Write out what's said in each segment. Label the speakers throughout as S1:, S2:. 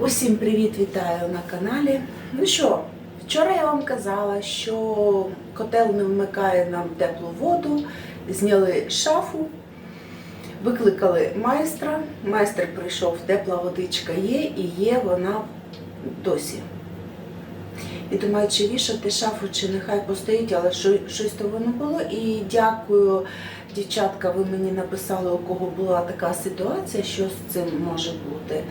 S1: Усім привіт, вітаю на каналі. Ну що, вчора я вам казала, що котел не вмикає нам теплу воду, зняли шафу, викликали майстра. Майстер прийшов, тепла водичка є і є вона досі. І думаю, чи вішати шафу, чи нехай постоїть, але щось того не було. І дякую, дівчатка, ви мені написали, у кого була така ситуація, що з цим може бути.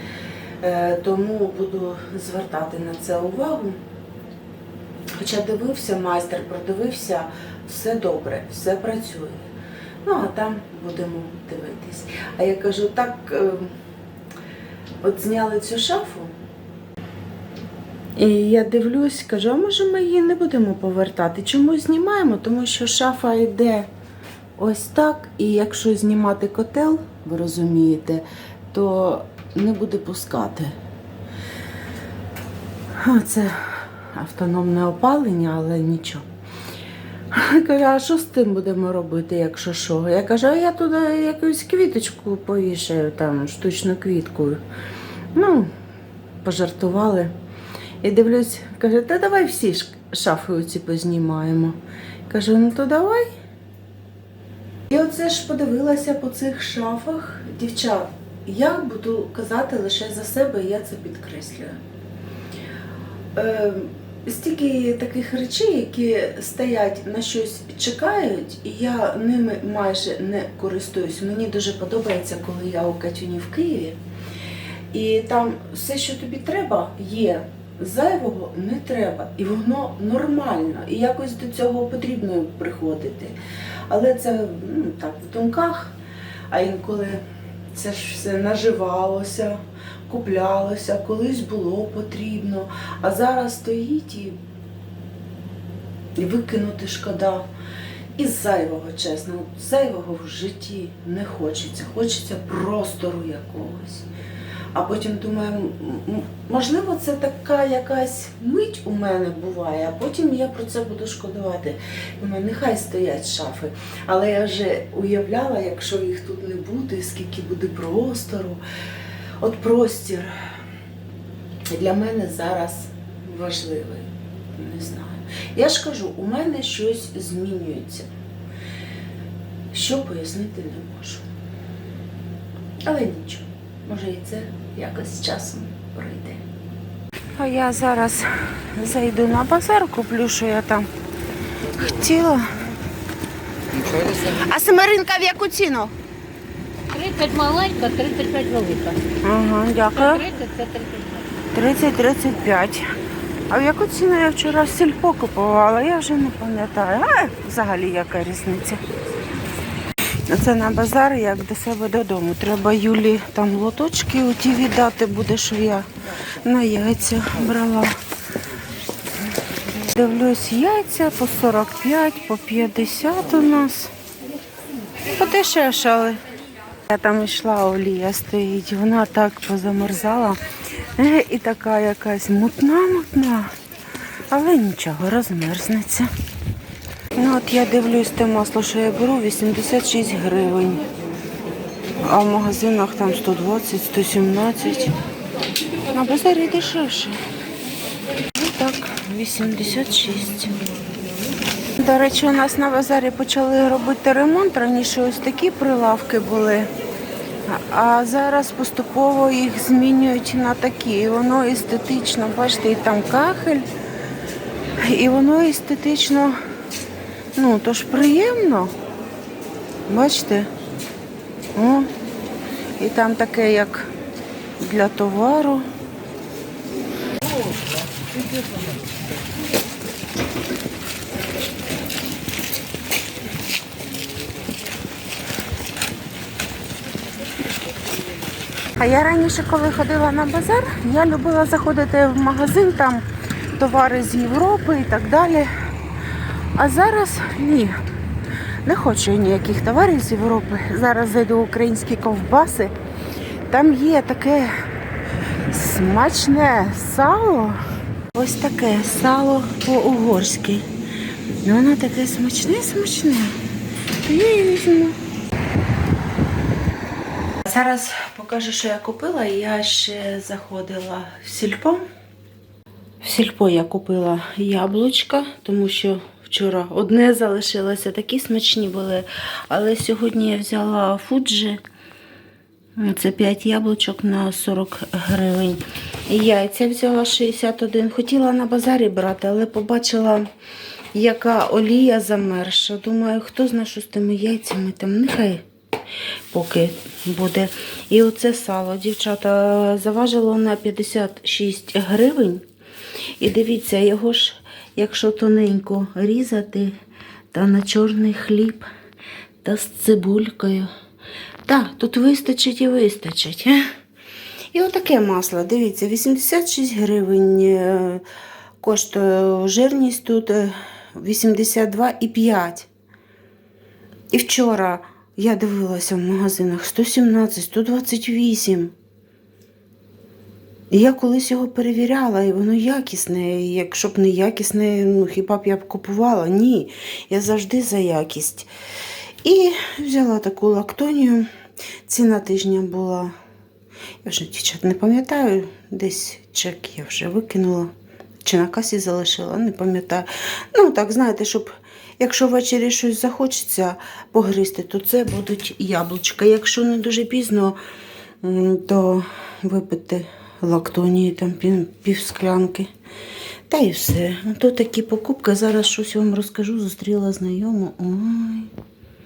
S1: Е, Тому буду звертати на це увагу. Хоча дивився майстер, продивився, все добре, все працює. Ну, а там будемо дивитись. А я кажу, так, е, от зняли цю шафу. І я дивлюсь, кажу, а може ми її не будемо повертати? Чому знімаємо? Тому що шафа йде ось так, і якщо знімати котел, ви розумієте, то не буде пускати. Це автономне опалення, але нічого. Каже, а що з тим будемо робити, якщо що? Я кажу, а я туди якусь квіточку повішаю, там, штучну квітку. Ну, пожартували. І дивлюсь, каже, та давай всі шафи оці познімаємо. Кажу, ну то давай. І оце ж подивилася по цих шафах. Дівчат, я буду казати лише за себе, я це підкреслюю. Е, стільки таких речей, які стоять на щось чекають, і я ними майже не користуюсь. Мені дуже подобається, коли я у Катюні в Києві. І там все, що тобі треба, є. Зайвого не треба, і воно нормально, і якось до цього потрібно приходити. Але це ну, так в думках, а інколи це ж все наживалося, куплялося, колись було потрібно, а зараз стоїть і, викинути шкода. І зайвого, чесно, зайвого в житті не хочеться. Хочеться простору якогось. А потім думаю, можливо, це така якась мить у мене буває, а потім я про це буду шкодувати. Думаю, нехай стоять шафи. Але я вже уявляла, якщо їх тут не буде, скільки буде простору. От простір для мене зараз важливий. Не знаю. Я ж кажу, у мене щось змінюється. Що пояснити не можу. Але нічого, може і це якось з часом пройде. А я зараз зайду на базар, куплю, що я там хотіла. А семеринка в яку ціну?
S2: 30 маленька, 35 велика.
S1: Ага, дякую.
S2: 30 це 35.
S1: 30-35. А в яку ціну я вчора сільпо купувала, я вже не пам'ятаю. А взагалі яка різниця? Це на базар, як до себе додому. Треба Юлі там лоточки оті віддати буде, що я на яйця брала. Дивлюсь, яйця по 45, по 50 у нас. Подешевшали. Я там йшла, олія стоїть, вона так позамерзала. Е, І така якась мутна-мутна. Але нічого, розмерзнеться. Ну от я дивлюсь те масло, що я беру, 86 гривень. А в магазинах там 120, 117. На базарі дешевше. Ну так, 86. До речі, у нас на базарі почали робити ремонт. Раніше ось такі прилавки були. А- зараз поступово їх змінюють на такі. І воно естетично, бачите, і там кахель. І воно естетично, ну, то ж приємно. Бачите? О, і там таке, як для товару. А я раніше, коли ходила на базар, я любила заходити в магазин, там товари з Європи і так далі. А зараз ні. Не хочу ніяких товарів з Європи. Зараз зайду в українські ковбаси. Там є таке смачне сало. Ось таке сало по-угорськи. Ну, воно таке смачне-смачне. Я і візьму. Зараз покажу, що я купила. Я ще заходила в сільпо. В сільпо я купила яблучка, тому що вчора одне залишилося, такі смачні були. Але сьогодні я взяла фуджі. Це 5 яблучок на 40 гривень. І яйця взяла 61. Хотіла на базарі брати, але побачила, яка олія замерша. Думаю, хто знає, що з тими яйцями там, нехай поки буде. І оце сало, дівчата, заважило на 56 гривень. І дивіться, його ж, якщо тоненько різати, та на чорний хліб та з цибулькою. Так, тут вистачить і вистачить. е. І отаке масло, дивіться, 86 гривень е, коштує жирність тут е, 82,5. І вчора я дивилася в магазинах 117, 128. Я колись його перевіряла, і воно якісне. Якщо б не якісне, ну хіба б я б купувала? Ні. Я завжди за якість. І взяла таку лактонію. Ціна тижня була. Я вже дівчат не пам'ятаю, десь чек я вже викинула. Чи на касі залишила, не пам'ятаю. Ну, так, знаєте, щоб якщо ввечері щось захочеться погризти, то це будуть яблучка. Якщо не дуже пізно, то випити лактонії, там пів, пів склянки. Та і все. То такі покупки. Зараз щось вам розкажу. Зустріла знайому. Ой.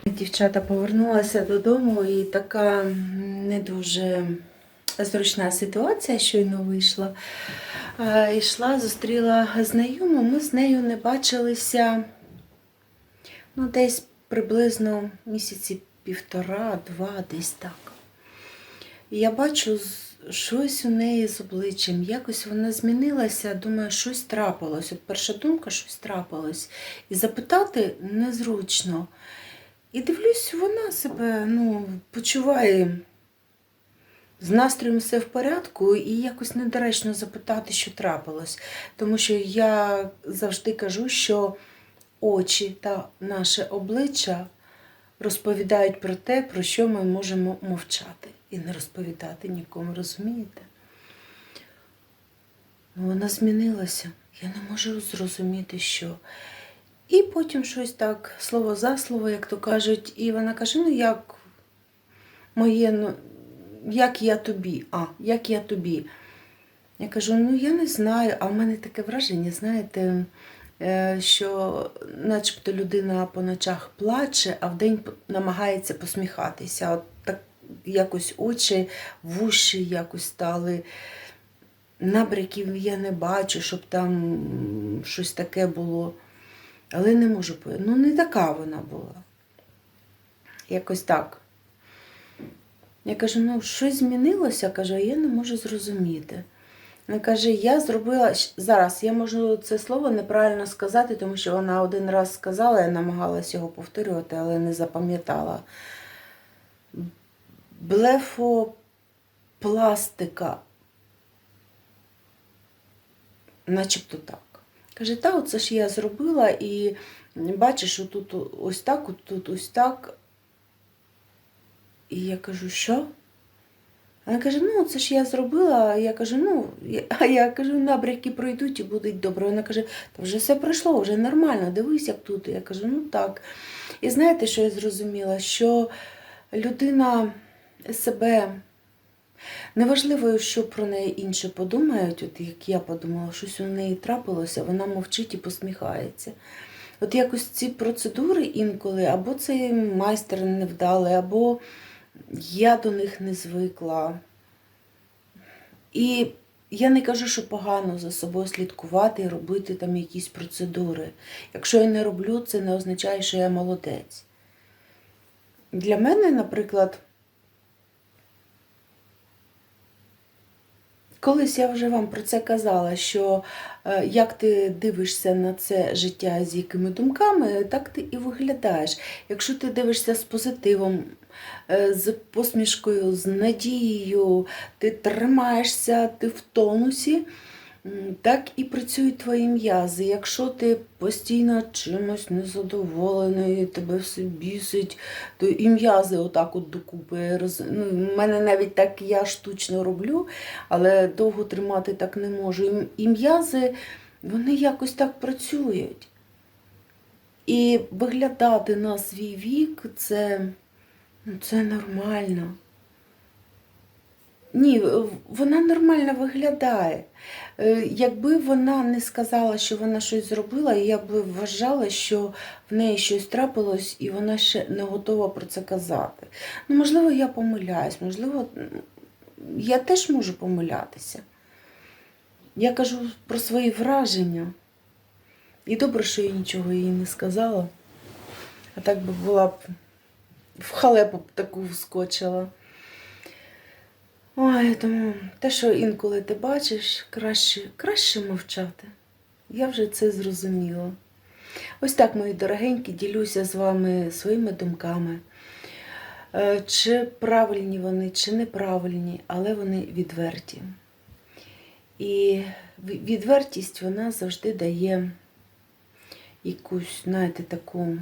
S1: Дівчата повернулася додому і така не дуже зручна ситуація щойно вийшла. Йшла, зустріла знайому. Ми з нею не бачилися ну, десь приблизно місяці півтора-два, десь так. Я бачу щось у неї з обличчям, якось вона змінилася, думаю, щось трапилось. От перша думка, щось трапилось. І запитати незручно. І дивлюсь, вона себе ну, почуває з настроєм все в порядку, і якось недоречно запитати, що трапилось. Тому що я завжди кажу, що очі та наше обличчя розповідають про те, про що ми можемо мовчати і не розповідати нікому, розумієте? Ну, вона змінилася. Я не можу зрозуміти, що. І потім щось так, слово за слово, як то кажуть, і вона каже: ну як моє, ну, як я тобі? А, як я тобі? Я кажу, ну я не знаю, а в мене таке враження, знаєте, що начебто людина по ночах плаче, а вдень намагається посміхатися. От так якось очі, вуші якось стали. Набряків я не бачу, щоб там щось таке було. Але не можу. Ну, не така вона була. Якось так. Я кажу, ну щось змінилося, кажу, а я не можу зрозуміти. Вона каже, я зробила зараз, я можу це слово неправильно сказати, тому що вона один раз сказала, я намагалась його повторювати, але не запам'ятала. Блефопластика. Начебто так. Каже, та, оце ж я зробила, і бачиш, отут ось так, отут ось так. І я кажу, що? Вона каже, ну це ж я зробила. Я кажу, ну, а я кажу, набряки пройдуть і будуть добре. Вона каже, та вже все пройшло, вже нормально, дивись, як тут. Я кажу, ну так. І знаєте, що я зрозуміла? Що людина себе неважливо, що про неї інші подумають, от як я подумала, щось у неї трапилося, вона мовчить і посміхається. От якось ці процедури інколи, або цей майстер невдалий, або я до них не звикла. І я не кажу, що погано за собою слідкувати і робити там якісь процедури. Якщо я не роблю, це не означає, що я молодець. Для мене, наприклад, колись я вже вам про це казала, що е, як ти дивишся на це життя з якими думками, так ти і виглядаєш. Якщо ти дивишся з позитивом, з посмішкою, з надією, ти тримаєшся, ти в тонусі, Так і працюють твої м'язи. Якщо ти постійно чимось незадоволений, тебе все бісить, то і м'язи отак от докупи. роз- Ну, в мене навіть так я штучно роблю, але довго тримати так не можу. І м'язи вони якось так працюють. І виглядати на свій вік це, ну, це нормально. Ні, вона нормально виглядає. Е, Якби вона не сказала, що вона щось зробила, я б вважала, що в неї щось трапилось і вона ще не готова про це казати. Ну, можливо, я помиляюсь, можливо, я теж можу помилятися. Я кажу про свої враження. І добре, що я нічого їй не сказала. А так би була б в халепу таку вскочила. Ой, тому те, що інколи ти бачиш, краще, краще мовчати. Я вже це зрозуміла. Ось так, мої дорогенькі, ділюся з вами своїми думками. Е, Чи правильні вони, чи неправильні, але вони відверті. І відвертість вона завжди дає якусь, знаєте, таку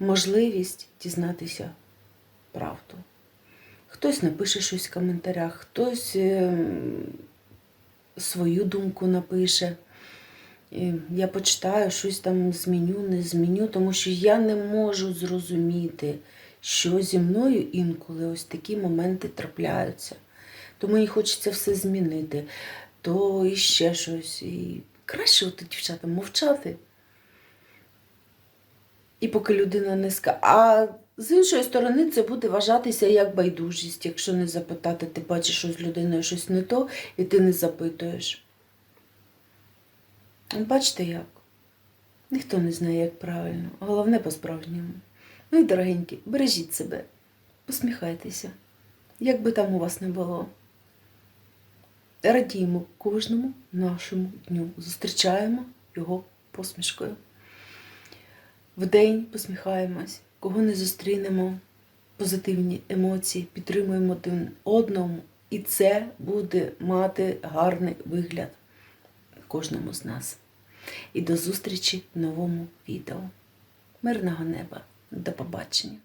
S1: можливість дізнатися правду. Хтось напише щось в коментарях, хтось ем, свою думку напише. Я почитаю, щось там зміню, не зміню, тому що я не можу зрозуміти, що зі мною інколи ось такі моменти трапляються. То мені хочеться все змінити, то і ще щось. І краще от, дівчата мовчати. І поки людина не. А з іншої сторони, це буде вважатися як байдужість, якщо не запитати, ти бачиш, що з людиною щось не то, і ти не запитуєш. Бачите як? Ніхто не знає, як правильно, головне по-справжньому. Ну і дорогенькі, бережіть себе, посміхайтеся, як би там у вас не було. Радіємо кожному нашому дню. Зустрічаємо його посмішкою. Вдень посміхаємось, кого не зустрінемо, позитивні емоції, підтримуємо один одному, і це буде мати гарний вигляд кожному з нас. І до зустрічі в новому відео. Мирного неба. До побачення!